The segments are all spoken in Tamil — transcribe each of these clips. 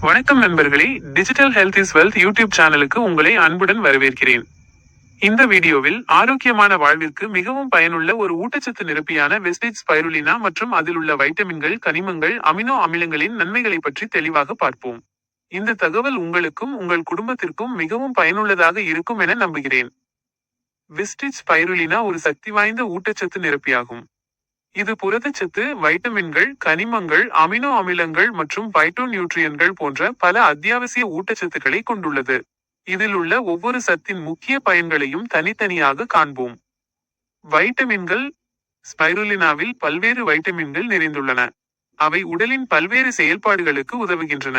வணக்கம் நண்பர்களே. Digital health is wealth YouTube சேனலுக்கு உங்களை அன்புடன் வரவேற்கிறேன். இந்த வீடியோவில் ஆரோக்கியமான வாழ்விற்கு மிகவும் பயனுள்ள ஒரு ஊட்டச்சத்து நிரப்பியான வெஸ்டேஜ் ஸ்பைருலினா மற்றும் அதில் உள்ள வைட்டமின்கள் கனிமங்கள் அமினோ அமிலங்களின் நன்மைகளை பற்றி தெளிவாக பார்ப்போம். இந்த தகவல் உங்களுக்கும் உங்கள் குடும்பத்திற்கும் மிகவும் பயனுள்ளதாக இருக்கும் என நம்புகிறேன். வெஸ்டேஜ் ஸ்பைருலினா ஒரு சக்தி வாய்ந்த ஊட்டச்சத்து நிரப்பியாகும். இது புரதச்சத்து வைட்டமின்கள் கனிமங்கள் அமினோ அமிலங்கள் மற்றும் பைட்டோ நியூட்ரியன்கள் போன்ற பல அத்தியாவசிய ஊட்டச்சத்துக்களை கொண்டுள்ளது. இதில் உள்ள ஒவ்வொரு சத்தின் முக்கிய பயன்களையும் தனித்தனியாக காண்போம். வைட்டமின்கள் ஸ்பைருலினாவில் பல்வேறு வைட்டமின்கள் நிறைந்துள்ளன. அவை உடலின் பல்வேறு செயல்பாடுகளுக்கு உதவுகின்றன.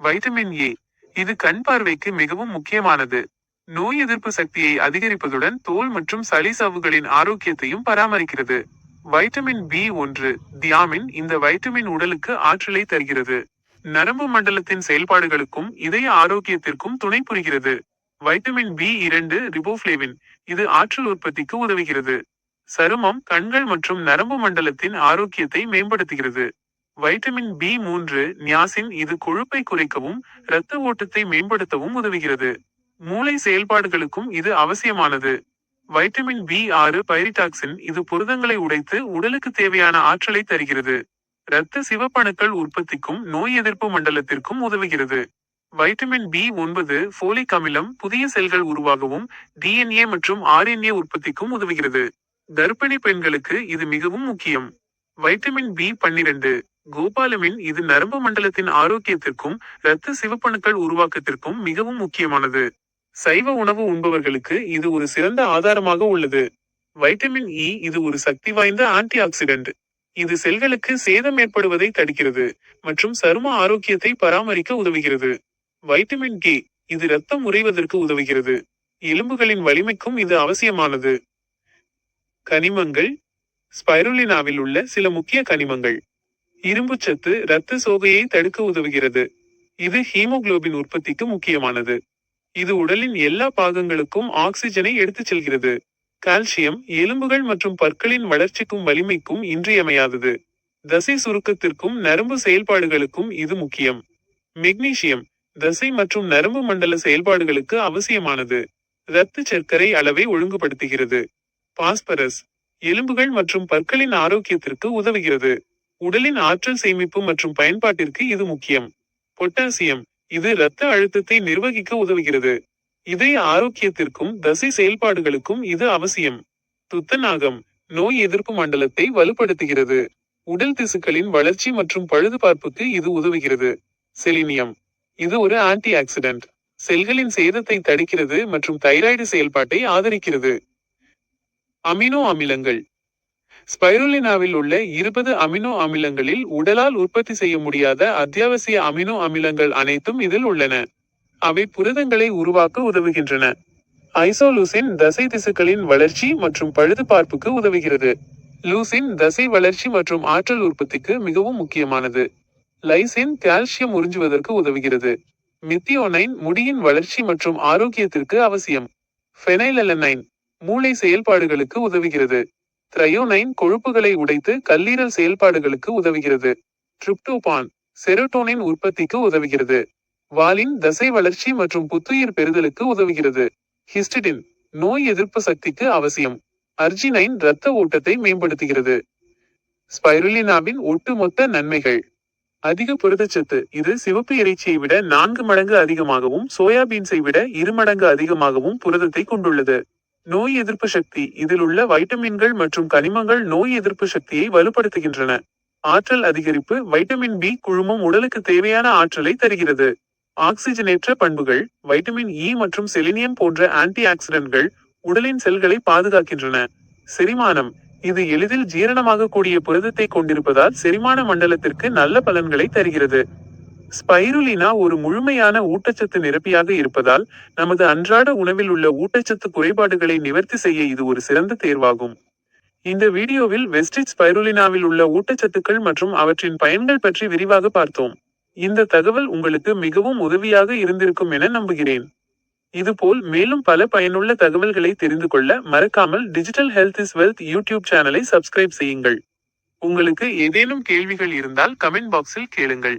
வைட்டமின் ஏ இது கண் பார்வைக்கு மிகவும் முக்கியமானது. நோய் எதிர்ப்பு சக்தியை அதிகரிப்பதுடன் தோல் மற்றும் சளி சவ்வுகளின் ஆரோக்கியத்தையும் பராமரிக்கிறது. வைட்டமின் பி ஒன்று தியாமின் இந்த வைட்டமின் உடலுக்கு ஆற்றலை தருகிறது. நரம்பு மண்டலத்தின் செயல்பாடுகளுக்கும் இதய ஆரோக்கியத்திற்கும் துணை புரிகிறது. வைட்டமின் பி இரண்டு ரிபோஃப்ளேவின் இது ஆற்றல் உற்பத்திக்கு உதவுகிறது. சருமம் கண்கள் மற்றும் நரம்பு மண்டலத்தின் ஆரோக்கியத்தை மேம்படுத்துகிறது. வைட்டமின் பி மூன்று நியாசின் இது கொழுப்பை குறைக்கவும் இரத்த ஓட்டத்தை மேம்படுத்தவும் உதவுகிறது. மூளை செயல்பாடுகளுக்கும் இது அவசியமானது. வைட்டமின் பி ஆறு பைரிடாக்சின் இது புரதங்களை உடைத்து உடலுக்கு தேவையான ஆற்றலை தருகிறது. இரத்த சிவப்பணுக்கள் உற்பத்திக்கும் நோய் எதிர்ப்பு மண்டலத்திற்கும் உதவுகிறது. வைட்டமின் பி ஒன்பது ஃபோலிக் அமிலம் புதிய செல்கள் உருவாகவும் டிஎன்ஏ மற்றும் ஆர்என்ஏ உற்பத்திக்கும் உதவுகிறது. கர்ப்பிணி பெண்களுக்கு இது மிகவும் முக்கியம். வைட்டமின் பி பன்னிரண்டு கோபாலமின் இது நரம்பு மண்டலத்தின் ஆரோக்கியத்திற்கும் இரத்த சிவப்பணுக்கள் உருவாக்கத்திற்கும் மிகவும் முக்கியமானது. சைவ உணவு உண்பவர்களுக்கு இது ஒரு சிறந்த ஆதாரமாக உள்ளது. வைட்டமின் இ இது ஒரு சக்தி வாய்ந்த ஆன்டி ஆக்சிடென்ட் இது செல்களுக்கு சேதம் ஏற்படுவதை தடுக்கிறது மற்றும் சரும ஆரோக்கியத்தை பராமரிக்க உதவுகிறது. வைட்டமின் கே இது ரத்தம் உறைவதற்கு உதவுகிறது. எலும்புகளின் வலிமைக்கும் இது அவசியமானது. கனிமங்கள். ஸ்பைருலினாவில் உள்ள சில முக்கிய கனிமங்கள். இரும்புச்சத்து இரத்த சோகையை தடுக்க உதவுகிறது. இது ஹீமோகுளோபின் உற்பத்திக்கு முக்கியமானது. இது உடலின் எல்லா பாகங்களுக்கும் ஆக்சிஜனை எடுத்துச் செல்கிறது. கால்சியம் எலும்புகள் மற்றும் பற்களின் வளர்ச்சிக்கும் வலிமைக்கும் இன்றியமையாதது. தசை சுருக்கத்திற்கும் நரம்பு செயல்பாடுகளுக்கும் இது முக்கியம். மெக்னீசியம் தசை மற்றும் நரம்பு மண்டல செயல்பாடுகளுக்கு அவசியமானது. இரத்த சர்க்கரை அளவை ஒழுங்குபடுத்துகிறது. பாஸ்பரஸ் எலும்புகள் மற்றும் பற்களின் ஆரோக்கியத்திற்கு உதவுகிறது. உடலின் ஆற்றல் சேமிப்பு மற்றும் பயன்பாட்டிற்கு இது முக்கியம். பொட்டாசியம் இது இரத்த அழுத்தத்தை நிர்வகிக்க உதவுகிறது. இதய ஆரோக்கியத்திற்கும் தசை செயல்பாடுகளுக்கும் இது அவசியம். துத்தநாகம் நோய் எதிர்ப்பு மண்டலத்தை வலுப்படுத்துகிறது. உடல் திசுக்களின் வளர்ச்சி மற்றும் பழுதுபார்ப்புக்கு இது உதவுகிறது. செலினியம் இது ஒரு ஆன்டி ஆக்சிடென்ட் செல்களின் சேதத்தை தடுக்கிறது மற்றும் தைராய்டு செயல்பாட்டை ஆதரிக்கிறது. அமினோ அமிலங்கள் ஸ்பைருலினாவில் உள்ள இருபது அமினோ அமிலங்களில் உடலால் உற்பத்தி செய்ய முடியாத அத்தியாவசிய அமினோ அமிலங்கள் அனைத்தும் இதில் உள்ளன. அவை புரதங்களை உருவாக்க உதவுகின்றன. ஐசோலூசின் தசை திசுக்களின் வளர்ச்சி மற்றும் பழுதுபார்ப்புக்கு உதவுகிறது. லூசின் தசை வளர்ச்சி மற்றும் ஆற்றல் உற்பத்திக்கு மிகவும் முக்கியமானது. லைசின் கால்சியம் உறிஞ்சுவதற்கு உதவுகிறது. மித்தியோனைன் முடியின் வளர்ச்சி மற்றும் ஆரோக்கியத்திற்கு அவசியம். ஃபெனைலலனைன் மூளை செயல்பாடுகளுக்கு உதவுகிறது. த்ரையோனைன் கொழுப்புகளை உடைத்து கல்லீரல் செயல்பாடுகளுக்கு உதவுகிறது. ட்ரிப்டோபான் செரோட்டோனின் உற்பத்திக்கு உதவுகிறது. வாலின் தசை வளர்ச்சி மற்றும் புத்துயிர் பெறுதலுக்கு உதவுகிறது. ஹிஸ்டிடின் நோய் எதிர்ப்பு சக்திக்கு அவசியம். அர்ஜினைன் இரத்த ஓட்டத்தை மேம்படுத்துகிறது. ஸ்பைருலினாவின் ஒட்டுமொத்த நன்மைகள். அதிக புரதச்சத்து இது சிவப்பு இறைச்சியை விட நான்கு மடங்கு அதிகமாகவும் சோயாபீன்ஸை விட இரு மடங்கு அதிகமாகவும் புரதத்தை கொண்டுள்ளது. நோய் எதிர்ப்பு சக்தி. இதில் உள்ள வைட்டமின்கள் மற்றும் கனிமங்கள் நோய் எதிர்ப்பு சக்தியை வலுப்படுத்துகின்றன. ஆற்றல் அதிகரிப்பு வைட்டமின் பி குழுமம் உடலுக்கு தேவையான ஆற்றலை தருகிறது. ஆக்சிஜனேற்ற பண்புகள் வைட்டமின் இ மற்றும் செலினியம் போன்ற ஆன்டி ஆக்சிடென்ட்கள் உடலின் செல்களை பாதுகாக்கின்றன. செரிமானம். இது எளிதில் ஜீரணமாகக்கூடிய புரதத்தை கொண்டிருப்பதால் செரிமான மண்டலத்திற்கு நல்ல பலன்களை தருகிறது. ஸ்பைருலினா ஒரு முழுமையான ஊட்டச்சத்து நிரப்பியாக இருப்பதால் நமது அன்றாட உணவில் உள்ள ஊட்டச்சத்து குறைபாடுகளை நிவர்த்தி செய்ய இது ஒரு சிறந்த தேர்வாகும். இந்த வீடியோவில் வெஸ்டிட் ஸ்பைருலினாவில் உள்ள ஊட்டச்சத்துக்கள் மற்றும் அவற்றின் பயன்கள் பற்றி விரிவாக பார்த்தோம். இந்த தகவல் உங்களுக்கு மிகவும் உதவியாக இருந்திருக்கும் என நம்புகிறேன். இதுபோல் மேலும் பல பயனுள்ள தகவல்களை தெரிந்து கொள்ள மறக்காமல் digital health is wealth YouTube சேனலை சப்ஸ்கிரைப் செய்யுங்கள். உங்களுக்கு ஏதேனும் கேள்விகள் இருந்தால் கமெண்ட் பாக்ஸில் கேளுங்கள்.